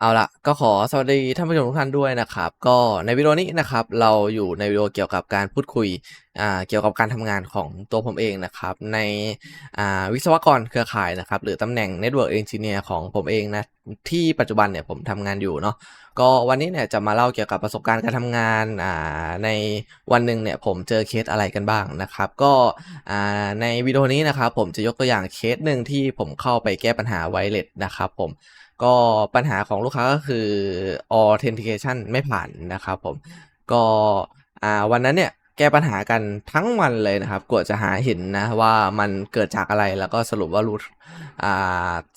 เอาละก็ขอสวัสดีท่านผู้ชมทุกท่านด้วยนะครับ ก็ในวิดีโอนี้นะครับ เราอยู่ในวิดีโอเกี่ยวกับการพูดคุยอ่าเกี่ยวกับการทำงานของตัวผมเองนะครับ ในอ่าวิศวกรเครือข่ายนะครับ หรือตำแหน่ง Network Engineer ของผมเองนะที่ปัจจุบันเนี่ยผมทำงานอยู่เนาะก็วันนี้เนี่ยจะมาเล่าเกี่ยวกับประสบการณ์การทำงานอ่าในวันหนึ่งเนี่ยผมเจอเคสอะไรกันบ้างนะครับ ก็อ่าในวิดีโอนี้นะครับ ผมจะยกตัวอย่างเคสหนึ่งที่ผมเข้าไปแก้ปัญหาไวเลสนะครับผม ก็ปัญหาของลูกค้าก็คือ authentication ไม่ผ่านนะครับผม ก็วันนั้นเนี่ยแก้ปัญหากันทั้งวันเลยนะครับกว่าจะหาเห็นนะว่ามันเกิดจากอะไรแล้วก็สรุปว่ารูท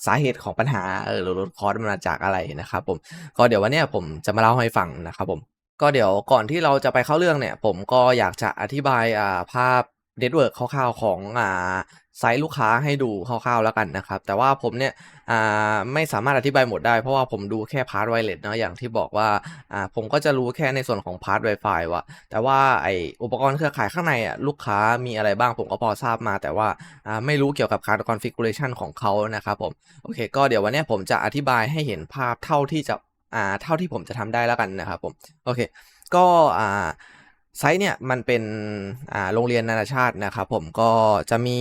สาเหตุของปัญหาเออหรือรูทคอร์สมันมาจากอะไรนะครับผมก็เดี๋ยววันนี้ผมจะมาเล่าให้ฟังนะครับผมก็เดี๋ยวก่อนที่เราจะไปเข้าเรื่องเนี่ย ผมก็อยากจะอธิบายภาพเน็ตเวิร์กคร่าวๆของ ไซต์ลูกค้าให้ดูคร่าวๆแล้วกันนะครับ แต่ว่าผมเนี่ยไม่สามารถอธิบายหมดได้เพราะว่าผมดูแค่พาร์ทไวเลสเนาะอย่างที่บอกว่าผมก็จะรู้แค่ในส่วนของพาร์ท Wi-Fi ว่ะแต่ว่าไออุปกรณ์เครือข่ายข้างในอะลูกค้ามีอะไรบ้างผมก็พอทราบมา แต่ว่าไม่รู้เกี่ยวกับการ configuration ของเขานะครับผมโอเค ก็เดี๋ยววันนี้ผมจะอธิบายให้เห็นภาพเท่าที่จะเท่าที่ผมจะทำได้แล้วกันนะครับผมโอเค ก็อ่า ไซต์เนี่ยมันเป็นอ่าโรงเรียนนานาชาตินะครับผมก็จะมี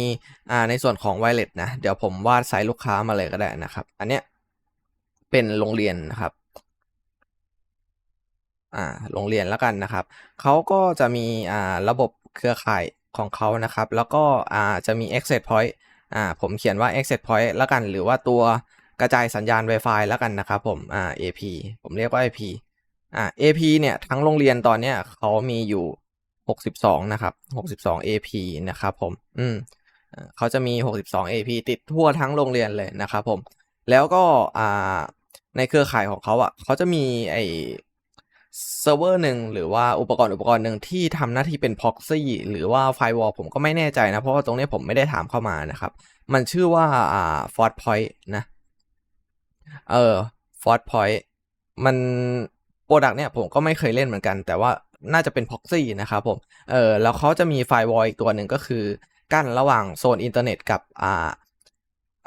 อ่าในส่วนของไวเลสนะเดี๋ยวผมวาดไซต์ลูกค้ามาเลยก็ได้นะครับ อันเนี้ยเป็นโรงเรียนนะครับอ่าโรงเรียนแล้วกันนะครับเขาก็จะมีอ่าระบบเครือข่ายของเขานะครับ แล้วก็อ่าจะมี access point อ่าผมเขียนว่า access point แล้วกัน หรือว่าตัวกระจายสัญญาณ Wi-Fi แล้วกันนะครับผมอ่า AP ผมเรียกว่า IP อ่า AP เนี่ยทั้งโรงเรียนตอนเนี้ยเขามีอยู่62นะครับ62 AP นะครับผม อืมเขาจะมี 62 AP ติดทั่วทั้งโรงเรียนเลยนะครับผม แล้วก็อ่าในเครือข่ายของเขาอะเขาจะมีไอเซิร์ฟเวอร์หนึ่งหรือว่าอุปกรณ์อุปกรณ์หนึ่งที่ทำหน้าที่เป็น proxy หรือว่า firewall ผมก็ไม่แน่ใจนะ เพราะว่าตรงนี้ผมไม่ได้ถามเข้ามานะครับ มันชื่อว่าอ่า Fort Point นะ เออ Fort Point มัน โปรดักต์เนี่ยผมก็ไม่เคยเล่นเหมือนกัน แต่ว่าน่าจะเป็น proxy นะครับผม เออแล้วเขาจะมี firewall อีกตัวหนึ่งก็คือกั้นระหว่างโซนอินเทอร์เน็ตกับอ่า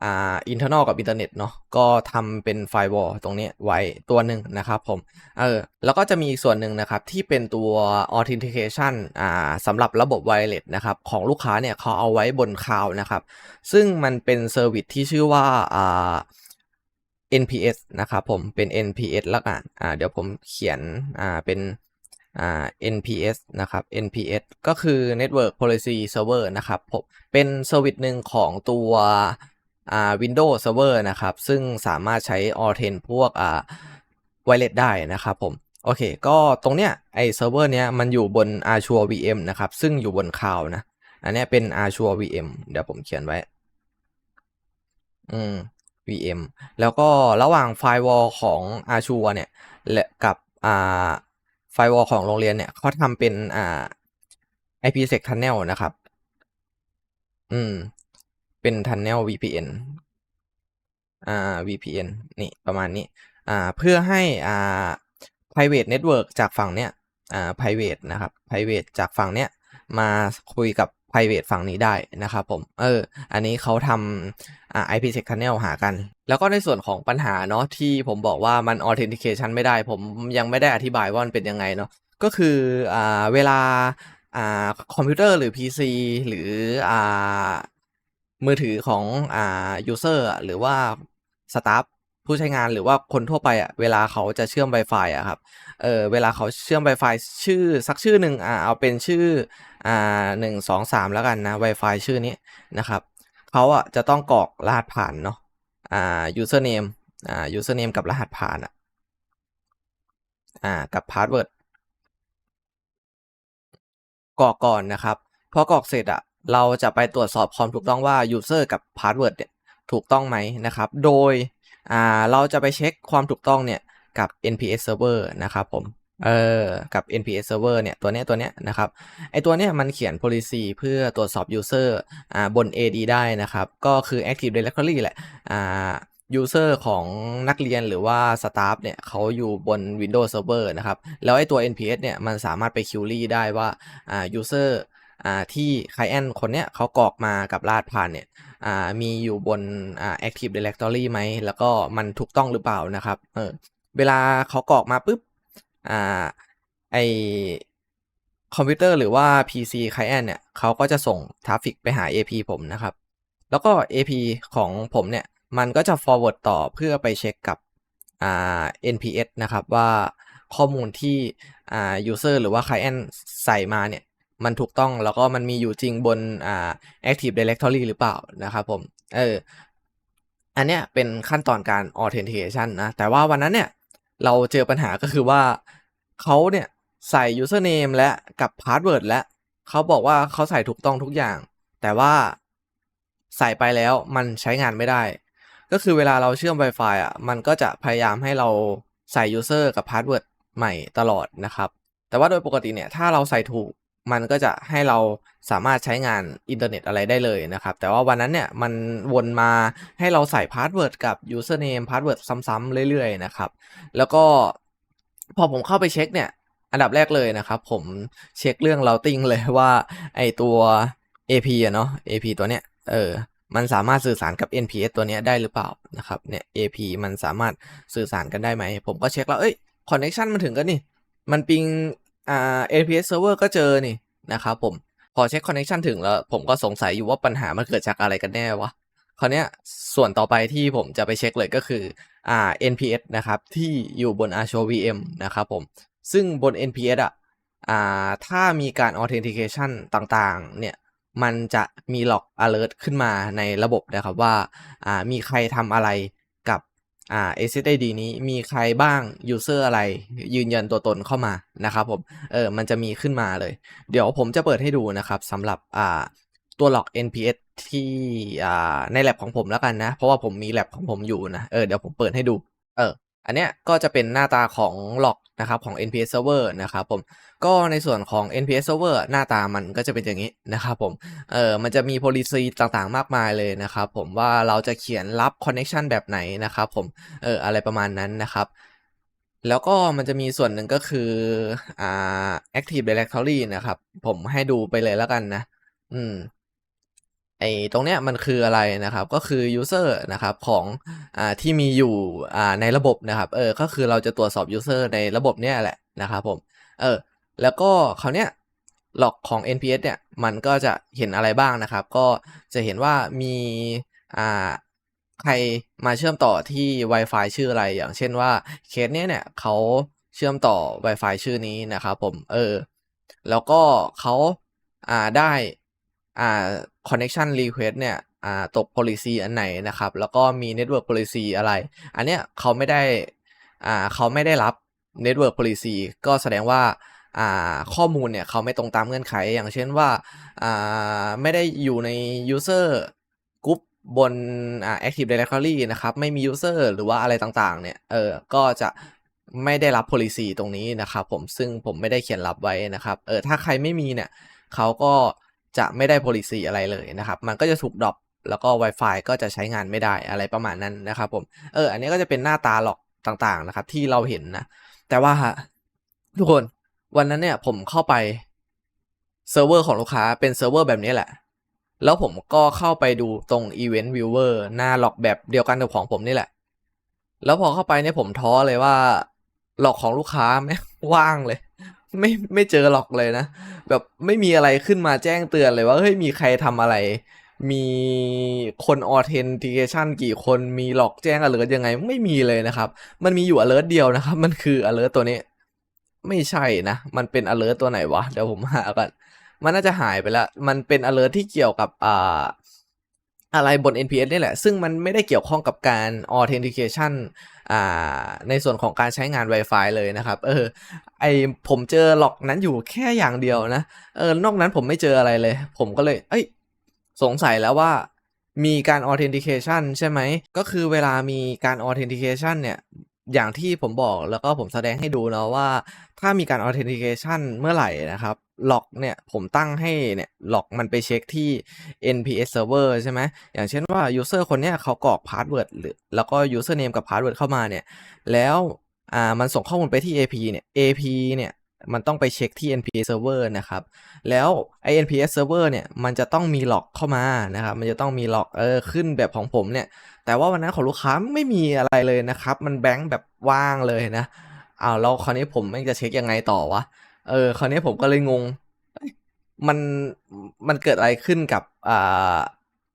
อ่า internal กับอินเทอร์เน็ตเนาะก็ทำเป็น firewall ตรงนี้ไว้ตัวหนึ่งนะครับผม เออแล้วก็จะมีอีกส่วนหนึ่งนะครับ ที่เป็นตัว authentication อ่าสำหรับระบบ wireless นะครับ ของลูกค้าเนี่ยเขาเอาไว้บนคลาวนะครับ ซึ่งมันเป็นเซอร์วิสที่ชื่อว่าอ่า NPS นะครับผมเป็น NPS ละกันอ่าเดี๋ยวผมเขียนอ่าเป็นอ่า NPS นะครับ NPS ก็คือ Network Policy Server นะครับผมเป็นเซอร์วิสหนึ่งของตัวอ่า Windows Server นะครับ ซึ่งสามารถใช้ Authent พวกอ่า Wireless ได้นะครับผมโอเค ก็ตรงเนี้ยไอเซิร์ฟเวอร์เนี้ยมันอยู่บน Azure VM นะครับ ซึ่งอยู่บนคลาวนะ อันนี้เป็น Azure VM เดี๋ยวผมเขียนไว้ อืม VM แล้วก็ระหว่างไฟวอลของ Azure เนี่ยและกับอ่าไฟวอลของโรงเรียนเนี่ยเขาทำเป็นอ่า IPsec tunnel นะครับ อืม เป็น tunnel VPN อ่า VPN นี่ประมาณนี้ อ่า เพื่อให้อ่า private network จากฝั่งเนี้ย อ่า private นะครับ private จากฝั่งเนี้ย มาคุยกับ private ฝั่งนี้ได้นะครับผม เออ อันนี้เขาทำ IPsec tunnel หากัน แล้วก็ในส่วนของปัญหาเนาะที่ผมบอกว่ามัน authentication ไม่ได้ ผมยังไม่ได้อธิบายว่ามันเป็นยังไงเนาะก็คืออ่าเวลาอ่าคอมพิวเตอร์หรือ PC หรืออ่ามือถือของอ่า user อะหรือว่า staff ผู้ใช้งานหรือว่าคนทั่วไปอะเวลาเขาจะเชื่อม Wi-Fi อะครับเออเวลาเขาเชื่อม Wi-Fi ชื่อสักชื่อหนึ่งอ่าเอาเป็นชื่ออ่าหนึ่งสองสามแล้วกันนะ Wi-Fi ชื่อนี้นะครับ เขาอะจะต้องกรอกรหัสผ่านเนาะอ่า username อ่า username กับรหัสผ่านอะอ่ากับ password กรอกก่อนนะครับพอกรอกเสร็จอะเราจะไปตรวจสอบความถูกต้องว่า user กับ password เนี่ยถูกต้องไหมนะครับ โดยอ่าเราจะไปเช็คความถูกต้องเนี่ยกับ NPS server นะครับผม เออกับ NPS server เนี่ยตัวเนี้ยตัวเนี้ยนะครับไอตัวเนี้ยมันเขียน policy เพื่อตรวจสอบ user อ่าบน AD ได้นะครับ ก็คือ active directory แหละอ่า user ของนักเรียนหรือว่า staff เนี่ยเขาอยู่บน Windows Server นะครับ แล้วไอตัว NPS เนี่ยมันสามารถไป query ได้ว่าอ่า user อ่าที่ client คนเนี้ยเขากรอกมากับรหัสผ่านเนี่ยอ่ามีอยู่บนอ่า active directory ไหม แล้วก็มันถูกต้องหรือเปล่านะครับเออเวลาเขากรอกมาปุ๊บ อ่าไอคอมพิวเตอร์หรือว่า PC Client เนี่ยเขาก็จะส่งทราฟิกไปหา AP ผมนะครับ แล้วก็ AP ของผมเนี่ย มันก็จะ forward ต่อเพื่อไปเช็คกับอ่า NPS นะครับว่าข้อมูลที่อ่า user หรือว่า client ใส่มาเนี่ย มันถูกต้องแล้วก็มันมีอยู่จริงบนอ่า Active Directory หรือเปล่านะครับผม เออ อันเนี้ยเป็นขั้นตอนการ authentication นะ แต่ว่าวันนั้นเนี่ย เราเจอปัญหาก็คือว่าเขาเนี่ยใส่ username และกับ password และเขาบอกว่าเขาใส่ถูกต้องทุกอย่าง แต่ว่าใส่ไปแล้วมันใช้งานไม่ได้ ก็คือเวลาเราเชื่อม Wi-Fi อะมันก็จะพยายามให้เราใส่ user กับ password ใหม่ตลอดนะครับ แต่ว่าโดยปกติเนี่ยถ้าเราใส่ถูก มันก็จะให้เราสามารถใช้งานอินเทอร์เน็ตอะไรได้เลยนะครับ แต่ว่าวันนั้นเนี่ยมันวนมาให้เราใส่ password กับ username password ซ้ำๆเรื่อยๆนะครับ แล้วก็พอผมเข้าไปเช็คเนี่ย อันดับแรกเลยนะครับ ผมเช็คเรื่อง routing เลยว่าไอตัว AP อะเนาะ AP ตัวเนี้ยเออมันสามารถสื่อสารกับ NPS ตัวเนี้ยได้หรือเปล่านะครับเนี่ย AP มันสามารถสื่อสารกันได้ไหม ผมก็เช็คแล้ว เอ้ย connection มันถึงกันนี่ มันปิง อ่า NPS server ก็เจอนี่นะครับผม พอเช็ค connection ถึงแล้ว ผมก็สงสัยอยู่ว่าปัญหามันเกิดจากอะไรกันแน่วะคราวเนี้ยส่วนต่อไปที่ผมจะไปเช็คเลยก็คืออ่า NPS นะครับ ที่อยู่บน Azure VM นะครับผม ซึ่งบน NPS อะอ่าถ้ามีการ authentication ต่างๆ เนี่ยมันจะมี log alert ขึ้นมาในระบบนะครับว่าอ่ามีใครทำอะไร อ่า SSID นี้มีใครบ้าง user อะไร ยืนยันตัวตนเข้ามานะครับผม เออ มันจะมีขึ้นมาเลย เดี๋ยวผมจะเปิดให้ดูนะครับสำหรับอ่าตัวล็อก NPS ที่อ่าใน lab ของผมแล้วกันนะ เพราะว่าผมมี lab ของผมอยู่นะ เออ เดี๋ยวผมเปิดให้ดู เออ อันเนี้ยก็จะเป็นหน้าตาของล็อก นะครับของ NPS server นะครับผมก็ในส่วนของ NPS server หน้าตามันก็จะเป็นอย่างนี้นะครับผมเออมันจะมี policy ต่างๆ มากมายเลยนะครับผมว่าเราจะเขียนรับ connection แบบไหนนะครับผมเอออะไรประมาณนั้นนะครับแล้วก็มันจะมีส่วนหนึ่งก็คืออ่า Active Directory นะครับ ผมให้ดูไปเลยแล้วกันนะ อืม ไอตรงเนี้ยมันคืออะไรนะครับก็คือ user นะครับของอ่าที่มีอยู่อ่าในระบบนะครับเออก็คือเราจะตรวจสอบ user ในระบบเนี้ยแหละนะครับผมเออแล้วก็คราวเนี้ย log ของ NPS เนี่ยมันก็จะเห็นอะไรบ้างนะครับ ก็จะเห็นว่ามีอ่าใครมาเชื่อมต่อที่ Wi-Fi ชื่ออะไร อย่างเช่นว่าเคสเนี้ยเนี่ยเขาเชื่อมต่อ Wi-Fi ชื่อนี้นะครับผมเออแล้วก็เขาอ่าได้อ่า connection request เนี่ยตก policy อันไหนนะครับ แล้วก็มี network policy อะไร อันเนี้ยเขาไม่ได้เขาไม่ได้รับ network policy ก็แสดงว่าข้อมูลเนี่ยเขาไม่ตรงตามเงื่อนไข อย่างเช่นว่าไม่ได้อยู่ใน user group บนอ่า Active Directory นะครับ ไม่มี user หรือว่าอะไรต่างๆ เนี่ย เออ ก็จะไม่ได้รับ policy ตรงนี้นะครับผม ซึ่งผมไม่ได้เขียนรับไว้นะครับ เออ ถ้าใครไม่มีเนี่ยเขาก็ จะไม่ได้ policy อะไรเลยนะครับ มันก็จะถูกดรอปแล้วก็ Wi-Fi ก็จะใช้งานไม่ได้อะไรประมาณนั้นนะครับผม เออ อันนี้ก็จะเป็นหน้าตา log ต่างๆนะครับ ที่เราเห็นนะ แต่ว่าทุกคนวันนั้นเนี่ยผมเข้าไปเซิร์ฟเวอร์ของลูกค้าเป็นเซิร์ฟเวอร์แบบนี้แหละ แล้วผมก็เข้าไปดูตรง Event Viewer หน้า log แบบเดียวกันกับของผมนี่แหละ แล้วพอเข้าไปเนี่ยผมท้อเลยว่า log ของลูกค้าแม่งว่างเลย ไม่ไม่เจอ log เลยนะ แบบไม่มีอะไรขึ้นมาแจ้งเตือนเลยว่าเฮ้ยมีใครทำอะไร มีคน authentication กี่คนมี log แจ้ง alert ยังไงไม่มีเลยนะครับ มันมีอยู่ alert เดียวนะครับ มันคือ alert ตัวนี้ ไม่ใช่นะ มันเป็น alert ตัวไหนวะ เดี๋ยวผมหาก่อนมันน่าจะหายไปแล้ว มันเป็น alert ที่เกี่ยวกับอ่าอะไรบน NPS นี่แหละ ซึ่งมันไม่ได้เกี่ยวข้องกับการ authentication อ่าในส่วนของการใช้งาน Wi-Fi เลยนะครับ เออ ไอผมเจอหลอกนั้นอยู่แค่อย่างเดียวนะ เออ นอกนั้นผมไม่เจออะไรเลย ผมก็เลย เอ้ย สงสัยแล้วว่ามีการ authentication ใช่ไหม ก็คือเวลามีการ authentication เนี่ย อย่างที่ผมบอกแล้วก็ผมแสดงให้ดูเนาะว่า ถ้ามีการ authentication เมื่อไหร่นะครับล็อกเนี่ยผมตั้งให้เนี่ยล็อกมันไปเช็คที่ NPS server ใช่ไหมอย่างเช่นว่า user คนเนี้ยเขากรอก password หรือแล้วก็ username กับ password เข้ามาเนี่ย แล้วอ่ามันส่งข้อมูลไปที่ AP เนี่ย AP เนี่ย มันต้องไปเช็คที่ NPS server นะครับ แล้วไอ้ NPS server เนี่ย มันจะต้องมีล็อกเข้ามานะครับ มันจะต้องมีล็อก เออ ขึ้นแบบของผมเนี่ย แต่ว่าวันนั้นของลูกค้าไม่มีอะไรเลยนะครับ มันแบงค์แบบว่างเลยนะอ้าวแล้วคราวนี้ผมไม่งจะเช็คยังไงต่อวะ เออ คราวนี้ผมก็เลยงง มัน มันเกิดอะไรขึ้นกับอ่า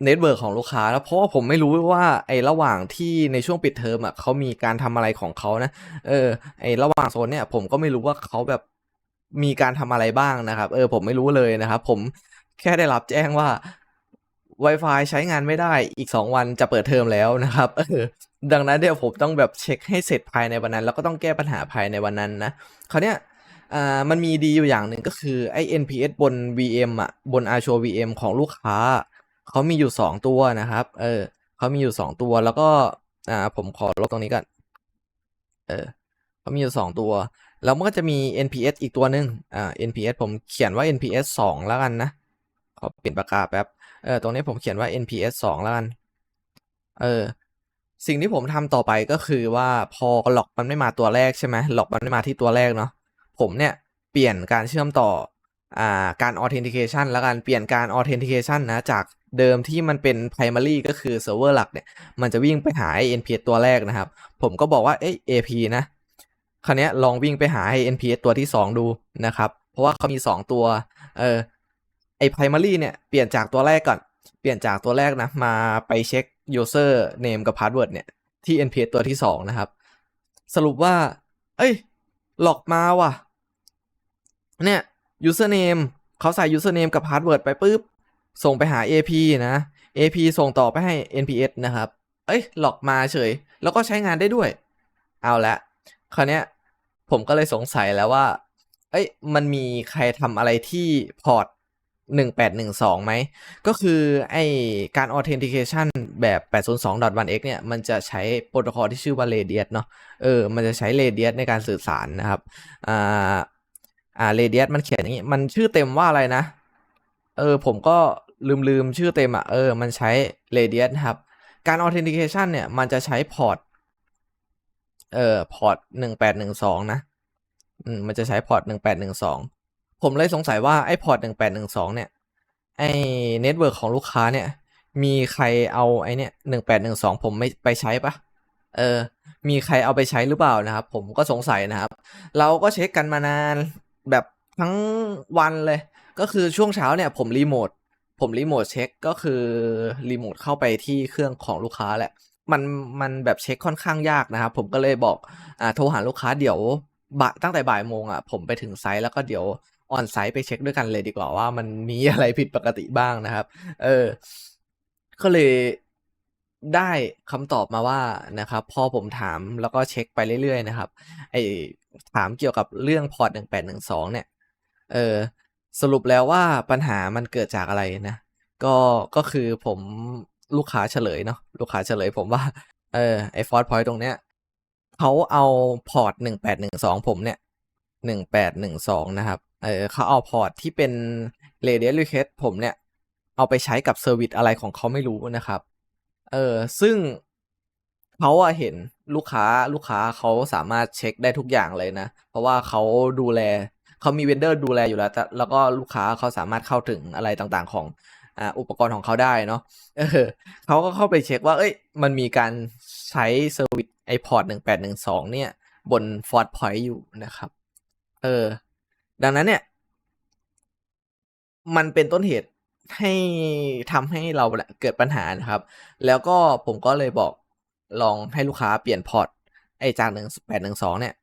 เน็ตเวิร์กของลูกค้าแล้วเพราะว่าผมไม่รู้ว่าไอ้ระหว่างที่ในช่วงปิดเทอมอะเขามีการทำอะไรของเขานะ เออ ไอ้ระหว่างโซนเนี่ยผมก็ไม่รู้ว่าเขาแบบ มีการทำอะไรบ้างนะครับ เออผมไม่รู้เลยนะครับ ผมแค่ได้รับแจ้งว่า Wi-Fi ใช้งานไม่ได้อีก 2 วันจะเปิดเทอมแล้วนะครับเออดังนั้นเดี๋ยวผมต้องแบบเช็คให้เสร็จภายในวันนั้น แล้วก็ต้องแก้ปัญหาภายในวันนั้นนะคราวเนี้ยอ่ามันมีดีอยู่อย่างหนึ่งก็คือไอ้ NPS บน VM อะบน Azure VM ของลูกค้า เขามีอยู่ 2 ตัวนะครับ เออเขามีอยู่ 2 ตัวแล้วก็อ่าผมขอลบตรงนี้ก่อนเออ เขามีอยู่2ตัว แล้วมันก็จะมี NPS อีกตัวหนึ่งอ่า NPS ผมเขียนว่า NPS 2 แล้วกันนะขอเปลี่ยนปากกาแป๊บเออตรงนี้ผมเขียนว่า NPS 2 แล้วกันเออสิ่งที่ผมทำต่อไปก็คือว่าพอหลอกมันไม่มาตัวแรกใช่ไหมหลอกมันไม่มาที่ตัวแรกเนาะผมเนี่ยเปลี่ยนการเชื่อมต่ออ่าการ authentication แล้วกันเปลี่ยนการ authentication นะจากเดิมที่มันเป็น primary ก็คือเซิร์ฟเวอร์หลักเนี่ย มันจะวิ่งไปหา NPS ตัวแรกนะครับ ผมก็บอกว่าเอ้ย AP นะ คราวนี้ลองวิ่งไปหาไอ้ NPS ตัวที่ 2 ดูนะครับ เพราะว่าเขามี 2 ตัว เออไอ้ primary เนี่ย เปลี่ยนจากตัวแรกก่อน เปลี่ยนจากตัวแรกนะ มาไปเช็ค user name กับ password เนี่ย ที่ NPS ตัวที่ 2 นะครับ สรุปว่า เอ้ย หลอกมาว่ะ เนี่ย username เขาใส่ username กับ password ไปปุ๊บ ส่งไปหา AP นะ AP ส่งต่อไปให้ NPS นะครับ เอ้ย หลอกมาเฉย แล้วก็ใช้งานได้ด้วย เอาละคราวเนี้ย ผมก็เลยสงสัยแล้วว่า เอ้ย มันมีใครทำอะไรที่พอร์ต1812ไหม ก็คือไอการ authentication แบบ 802.1x เนี่ย มันจะใช้โปรโตคอลที่ชื่อว่า Radius เนาะ เออ มันจะใช้ Radius ในการสื่อสารนะครับ อ่า อ่า Radius มันเขียนอย่างนี้ มันชื่อเต็มว่าอะไรนะ เออ ผมก็ลืมลืมชื่อเต็มอะ เออ มันใช้ Radius ครับ การ authentication เนี่ย มันจะใช้พอร์ต เอ่อพอร์ต1812นะอืมมันจะใช้พอร์ต1812ผมเลยสงสัยว่าไอ้พอร์ต1812เนี่ยไอ้เน็ตเวิร์กของลูกค้าเนี่ย มีใครเอาไอ้เนี่ย1812ผมไม่ไปใช้ปะเออ มีใครเอาไปใช้หรือเปล่านะครับ ผมก็สงสัยนะครับ เราก็เช็คกันมานานแบบทั้งวันเลย ก็คือช่วงเช้าเนี่ยผมรีโมทผมรีโมทเช็คก็คือรีโมทเข้าไปที่เครื่องของลูกค้าแหละ มันมันแบบเช็คค่อนข้างยากนะครับ ผมก็เลยบอกอ่าโทรหาลูกค้าเดี๋ยวบ่ายตั้งแต่บ่ายโมงอะผมไปถึงไซต์แล้วก็เดี๋ยวออนไซต์ไปเช็คด้วยกันเลยดีกว่าว่ามันมีอะไรผิดปกติบ้างนะครับ เออ ก็เลยได้คำตอบมาว่านะครับ พอผมถามแล้วก็เช็คไปเรื่อยๆนะครับ ไอถามเกี่ยวกับเรื่องพอร์ต1812เนี่ย เออ สรุปแล้วว่าปัญหามันเกิดจากอะไรนะ ก็ก็คือผม ลูกค้าเฉลยเนาะลูกค้าเฉลยผมว่า เออไอฟอร์ดพอยต์ตรงเนี้ยเขาเอาพอร์ต1812ผมเนี่ย1812นะครับเออเขาเอาพอร์ตที่เป็น radius request ผมเนี่ย เอาไปใช้กับเซอร์วิสอะไรของเขาไม่รู้นะครับ เออซึ่งเขาอะเห็นลูกค้าลูกค้าเขาสามารถเช็คได้ทุกอย่างเลยนะ เพราะว่าเขาดูแลเขามีเวนเดอร์ดูแลอยู่แล้วแล้วก็ลูกค้าเขาสามารถเข้าถึงอะไรต่างๆ ของ อุปกรณ์ของเขาได้เนาะเออเขาก็เข้าไปเช็คว่า เอ้ย มันมีการใช้เซอร์วิสไอพอร์ต1812เนี่ย บน Fort Point อยู่นะครับ เออ ดังนั้นเนี่ย มันเป็นต้นเหตุให้ทำให้เราเนี่ยเกิดปัญหานะครับ แล้วก็ผมก็เลยบอกลองให้ลูกค้าเปลี่ยนพอร์ตไอจากหนึ่งแปดหนึ่งสองเนี่ย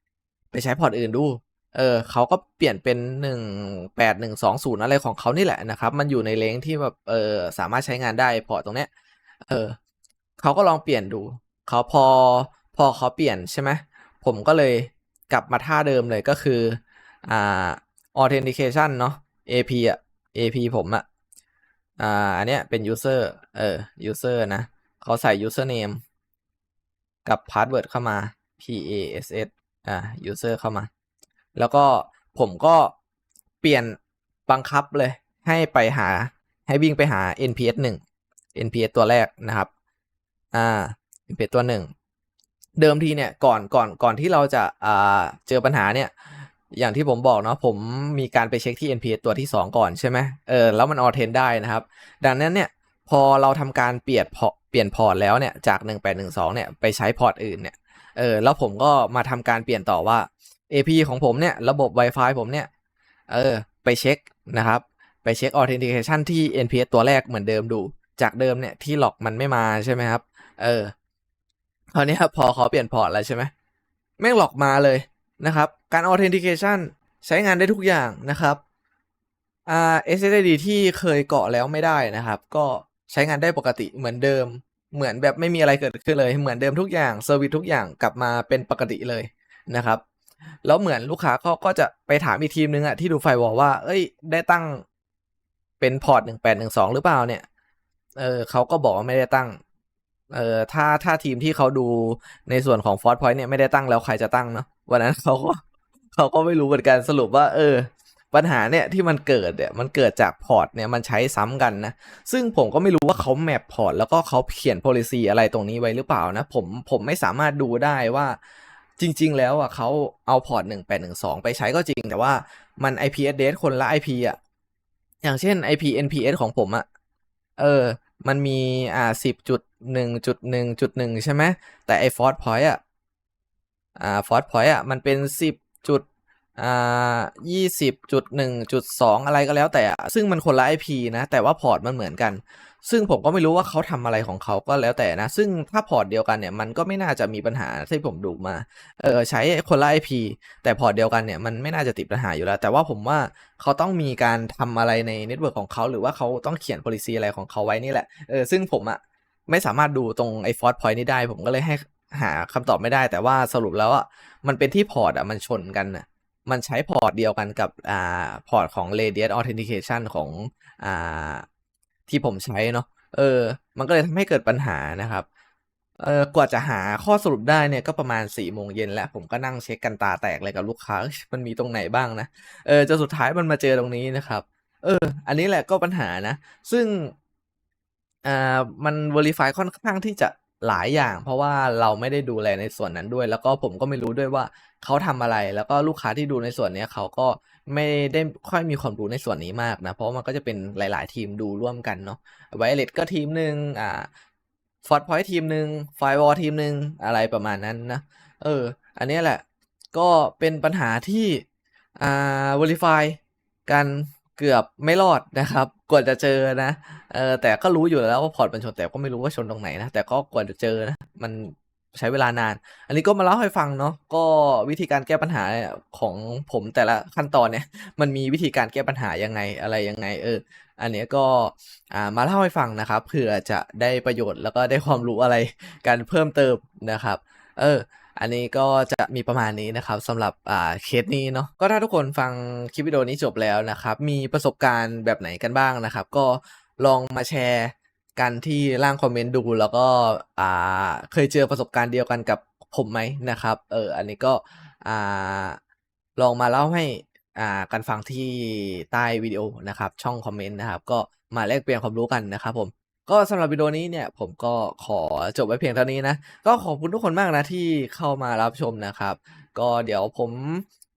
ไปใช้พอร์ตอื่นดู เออเขาก็เปลี่ยนเป็นหนึ่งแปดหนึ่งสองศูนย์อะไรของเขานี่แหละนะครับ มันอยู่ในเลงที่แบบเออสามารถใช้งานได้พอตตรงเนี้ย เออเขาก็ลองเปลี่ยนดู เขาพอพอเขาเปลี่ยนใช่ไหมผมก็เลยกลับมาท่าเดิมเลยก็คืออ่า authentication เนาะ AP อะ AP ผมอะอ่าอันเนี้ยเป็น user เออ user นะเขาใส่ username กับ password เข้ามา p a s s อ่า user เข้ามา แล้วก็ผมก็เปลี่ยนบังคับเลย ให้ไปหาให้วิ่งไปหา nps หนึ่ง nps ตัวแรกนะครับ อ่า nps ตัวหนึ่งเดิมทีเนี่ยก่อนก่อนก่อนที่เราจะอ่าเจอปัญหาเนี่ย อย่างที่ผมบอกเนาะผมมีการไปเช็คที่ NPS ตัวที่ 2 ก่อนใช่ไหมเออแล้วมันออเทนได้นะครับ ดังนั้นเนี่ยพอเราทำการเปลี่ยนพอเปลี่ยนพอร์ตแล้วเนี่ยจาก 1812เนี่ยไปใช้พอร์ตอื่นเนี่ยเออแล้วผมก็มาทำการเปลี่ยนต่อว่า AP ของผมเนี่ย ระบบ Wi-Fi ผมเนี่ย เออ ไปเช็คนะครับ ไปเช็ค Authentication ที่ NPS ตัวแรกเหมือนเดิมดู จากเดิมเนี่ยที่หลอกมันไม่มาใช่ไหมครับ เออคราวนี้ครับพอขาเปลี่ยนพอร์ตแล้วใช่ไหมแม่งหลอกมาเลยนะครับ การ Authentication ใช้งานได้ทุกอย่างนะครับอ่า SSID ที่เคยเกาะแล้วไม่ได้นะครับ ก็ใช้งานได้ปกติเหมือนเดิม เหมือนแบบไม่มีอะไรเกิดขึ้นเลย เหมือนเดิมทุกอย่างเซอร์วิสทุกอย่างกลับมาเป็นปกติเลยนะครับ แล้วเหมือนลูกค้าเขาก็จะไปถามอีกทีมนึงอะที่ดูไฟวอลว่า เอ้ย ได้ตั้งเป็นพอร์ตหนึ่งแปดหนึ่งสองหรือเปล่าเนี่ย เออเขาก็บอกว่าไม่ได้ตั้ง เออถ้าถ้าทีมที่เขาดูในส่วนของฟอร์ p พอยต์เนี่ยไม่ได้ตั้งแล้วใครจะตั้งเนาะวันนั้นเขาก็เขาก็ไม่รู้เหมือนกันสรุปว่า เออ ปัญหาเนี่ยที่มันเกิดเนี่ยมันเกิดจากพอร์ตเนี่ยมันใช้ซ้ำกันนะ ซึ่งผมก็ไม่รู้ว่าเขาแมปพอร์ตแล้วก็เขาเขียน policy อะไรตรงนี้ไว้หรือเปล่านะ ผมผมไม่สามารถดูได้ว่า จริง ๆ แล้วอะเขาเอาพอร์ตหนึ่งแปดหนึ่งสองไปใช้ก็จริง แต่ว่ามัน IP address คนละ IP อะ อย่างเช่น IP NPS ของผมอะ เออ มันมีอ่าสิบจุดหนึ่งจุดหนึ่งจุดหนึ่งใช่ไหม แต่ไอ้ฟอร์ p พอยต์อะ อ่าฟอร์ p พอยต์อะ มันเป็นสิบจุดอ่ายี่สิบจุดหนึ่งจุดสองอะไรก็แล้วแต่อะซึ่งมันคนละ IP นะ แต่ว่าพอร์ตมันเหมือนกัน ซึ่งผมก็ไม่รู้ว่าเขาทำอะไรของเขาก็แล้วแต่นะ ซึ่งถ้าพอร์ตเดียวกันเนี่ยมันก็ไม่น่าจะมีปัญหาที่ผมดูมา เออใช้คนละ IP แต่พอร์ตเดียวกันเนี่ยมันไม่น่าจะติดปัญหาอยู่แล้ว แต่ว่าผมว่าเขาต้องมีการทำอะไรในเน็ตเวิร์กของเขา หรือว่าเขาต้องเขียน policy อะไรของเขาไว้นี่แหละ เออซึ่งผมอะไม่สามารถดูตรงไอ้ฟอร์ p พอยต์นี้ได้ ผมก็เลยให้หาคำตอบไม่ได้ แต่ว่าสรุปแล้วอะมันเป็นที่พอร์ตอะมันชนกันอะมันใช้พอร์ตเดียวกันกับอ่าพอร์ตของ Radius Authentication ของอ่า ที่ผมใช้เนาะเออ มันก็เลยทำให้เกิดปัญหานะครับเออกว่าจะหาข้อสรุปได้เนี่ยก็ประมาณสี่โมงเย็นแล้ว ผมก็นั่งเช็คกันตาแตกเลยกับลูกค้า มันมีตรงไหนบ้างนะเออจนสุดท้ายมันมาเจอตรงนี้นะครับ เออ อันนี้แหละก็ปัญหานะ ซึ่งอ่ามัน verify ค่อนข้างที่จะ หลายอย่าง เพราะว่าเราไม่ได้ดูแลในส่วนนั้นด้วย แล้วก็ผมก็ไม่รู้ด้วยว่าเขาทำอะไร แล้วก็ลูกค้าที่ดูในส่วนเนี้ยเขาก็ไม่ได้ค่อยมีความรู้ในส่วนนี้มากนะ เพราะมันก็จะเป็นหลาย ๆ ทีมดูร่วมกันเนาะ Violet ก็ทีมหนึ่งอ่าฟอร์ p พอยต์ทีมหนึ่งไฟวอลทีมหนึ่งอะไรประมาณนั้นนะ เออ อันนี้แหละ ก็เป็นปัญหาที่อ่า verify กัน เกือบไม่รอดนะครับกว่าจะเจอนะเออแต่ก็รู้อยู่แล้วว่าพอร์ตมันชนแต่ก็ไม่รู้ว่าชนตรงไหนนะแต่ก็กว่าจะเจอนะมันใช้เวลานาน อันนี้ก็มาเล่าให้ฟังเนาะก็วิธีการแก้ปัญหาของผมแต่ละขั้นตอนเนี่ย มันมีวิธีการแก้ปัญหายังไงอะไรยังไง เออ อันเนี้ยก็อ่ามาเล่าให้ฟังนะครับเผื่อจะได้ประโยชน์แล้วก็ได้ความรู้อะไรกันเพิ่มเติมนะครับ เออ อันนี้ก็จะมีประมาณนี้นะครับสำหรับอ่าเคสนี้เนาะก็ถ้าทุกคนฟังคลิปวิดีโอนี้จบแล้วนะครับ มีประสบการณ์แบบไหนกันบ้างนะครับ ก็ลองมาแชร์กันที่ล่างคอมเมนต์ดู แล้วก็อ่าเคยเจอประสบการณ์เดียวกันกับผมไหมนะครับเอออันนี้ก็อ่าลองมาเล่าให้อ่ากันฟังที่ใต้วิดีโอนะครับ ช่องคอมเมนต์นะครับ ก็มาแลกเปลี่ยนความรู้กันนะครับผม ก็สำหรับวิดีโอนี้เนี่ยผมก็ขอจบไว้เพียงเท่านี้นะ ก็ขอบคุณทุกคนมากนะที่เข้ามารับชมนะครับ ก็เดี๋ยวผม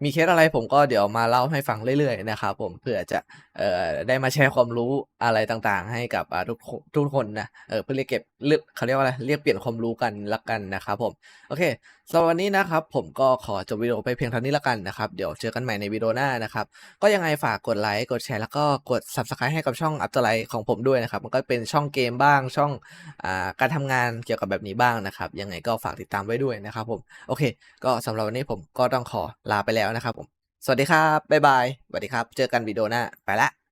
มีเคสอะไรผมก็เดี๋ยวมาเล่าให้ฟังเรื่อยๆนะครับผมเพื่อจะเอ่อได้มาแชร์ความรู้อะไรต่างๆ ให้กับทุกทุกคนนะเออเพื่อเรียกเก็บเลือกเขาเรียกว่าอะไรเรียกเปลี่ยนความรู้กันละกันนะครับผมโอเค สำหรับวันนี้นะครับผมก็ขอจบวิดีโอไปเพียงเท่านี้ละกันนะครับ เดี๋ยวเจอกันใหม่ในวิดีโอหน้านะครับ ก็ยังไงฝากกดไลค์กดแชร์แล้วก็กด subscribe ให้กับช่องอัพไลท์ของผมด้วยนะครับ มันก็เป็นช่องเกมบ้างช่องอการทำงานเกี่ยวกับแบบนี้บ้างนะครับ ยังไงก็ฝากติดตามไว้ด้วยนะครับผมโอเค ก็สำหรับวันนี้ผมก็ต้องขอลาไปแล้วนะครับผมสวัสดีครับบ๊ายบายสวัสดีครับ เจอกันวิดีโอหน้าไปละ